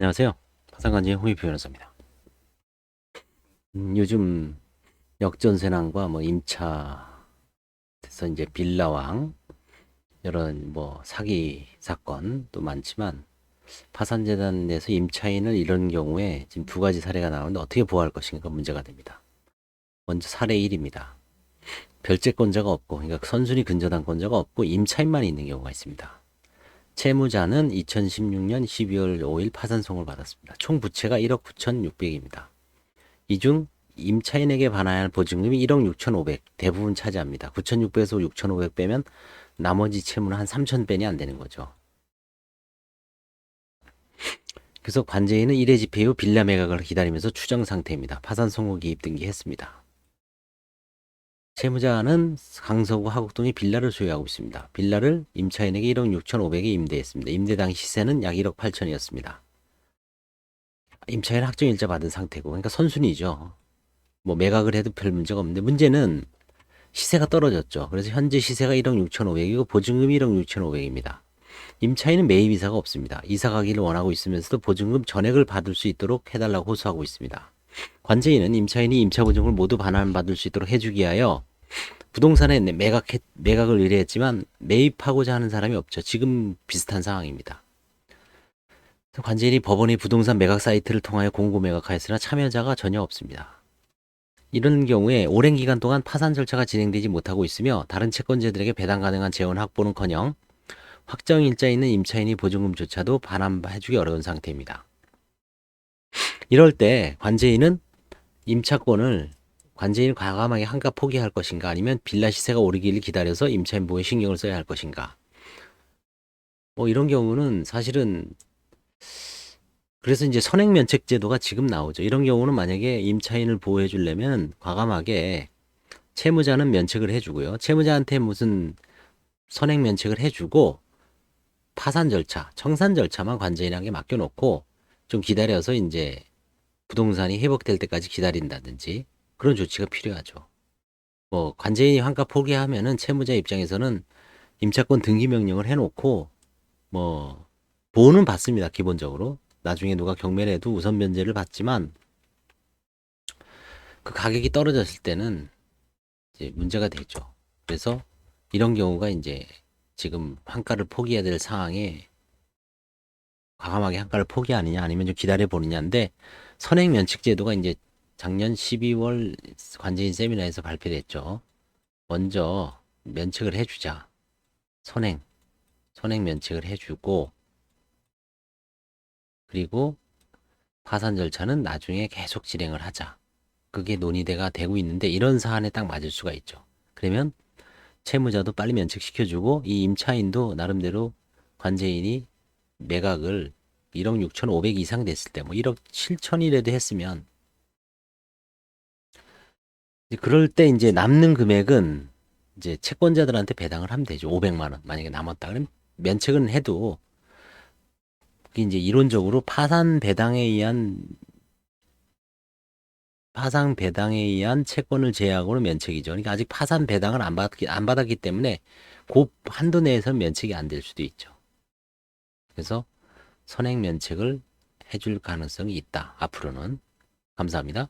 안녕하세요. 파산관제의 홍익표 변호사입니다. 음, 요즘 역전세난과 뭐 임차에서 이제 빌라왕 이런 뭐 사기 사건도 많지만 파산재단 내에서 임차인을 이런 경우에 지금 두 가지 사례가 나오는데 어떻게 보호할 것인가 문제가 됩니다. 먼저 사례 1입니다. 별채권자가 없고 그러니까 선순위 근저당권자가 없고 임차인만 있는 경우가 있습니다. 채무자는 2016년 12월 5일 파산송을 받았습니다. 총 부채가 1억 9,600입니다. 이 중 임차인에게 반환할 보증금이 1억 6,500 대부분 차지합니다. 9,600에서 6,500 빼면 나머지 채무는 한 3,000 빼니 안 되는 거죠. 그래서 관제인은 1회 집회 후 빌라 매각을 기다리면서 추정 상태입니다. 파산 송호 기입 등기했습니다. 채무자는 강서구 하곡동에 빌라를 소유하고 있습니다. 빌라를 임차인에게 1억 6,500에 임대했습니다. 임대 당 시세는 약 1억 8천이었습니다. 임차인 확정 일자 받은 상태고, 그러니까 선순위죠. 뭐 매각을 해도 별 문제가 없는데 문제는 시세가 떨어졌죠. 그래서 현재 시세가 1억 6,500이고 보증금이 1억 6,500입니다. 임차인은 매입 이사가 없습니다. 이사 가기를 원하고 있으면서도 보증금 전액을 받을 수 있도록 해달라고 호소하고 있습니다. 관제인은 임차인이 임차 보증을 모두 반환받을 수 있도록 해주기 위하여 부동산에 매각 매각을 의뢰했지만 매입하고자 하는 사람이 없죠. 지금 비슷한 상황입니다. 관제인이 법원의 부동산 매각 사이트를 통하여 공고 매각하였으나 참여자가 전혀 없습니다. 이런 경우에 오랜 기간 동안 파산 절차가 진행되지 못하고 있으며 다른 채권자들에게 배당 가능한 재원 확보는커녕 확정 일자 있는 임차인이 보증금조차도 반환해주기 어려운 상태입니다. 이럴 때 관제인은 임차권을 관제인이 과감하게 한가 포기할 것인가 아니면 빌라 시세가 오르기를 기다려서 임차인 보호에 신경을 써야 할 것인가 뭐 이런 경우는 사실은 그래서 이제 선행 면책 제도가 지금 나오죠. 이런 경우는 만약에 임차인을 보호해 주려면 과감하게 채무자는 면책을 해주고요. 채무자한테 무슨 선행 면책을 해주고 파산 절차, 청산 절차만 관제인에게 맡겨놓고 좀 기다려서 이제 부동산이 회복될 때까지 기다린다든지 그런 조치가 필요하죠. 뭐 관제인이 환가 포기하면은 채무자 입장에서는 임차권 등기 명령을 해놓고 뭐 보호는 받습니다. 기본적으로 나중에 누가 경매를 해도 우선 변제를 받지만 그 가격이 떨어졌을 때는 이제 문제가 되죠. 그래서 이런 경우가 이제 지금 환가를 포기해야 될 상황에 과감하게 환가를 포기하느냐 아니면 좀 기다려 보느냐인데 선행 면책 제도가 이제 작년 12월 관제인 세미나에서 발표됐죠. 먼저 면책을 해주자. 선행. 선행 면책을 해주고, 그리고 파산 절차는 나중에 계속 진행을 하자. 그게 논의대가 되고 있는데 이런 사안에 딱 맞을 수가 있죠. 그러면 채무자도 빨리 면책시켜주고 이 임차인도 나름대로 관제인이 매각을 1억 6천5백 이상 됐을 때 뭐 1억 7천이라도 했으면 그럴 때 이제 남는 금액은 이제 채권자들한테 배당을 하면 되죠. 500만 원. 만약에 남았다 그러면 면책은 해도 그게 이제 이론적으로 파산 배당에 의한 파산 배당에 의한 채권을 제외하고는 면책이죠. 그러니까 아직 파산 배당을 안 받기 안 받았기 때문에 그 한도 내에서는 면책이 안 될 수도 있죠. 그래서 선행 면책을 해줄 가능성이 있다. 앞으로는 감사합니다.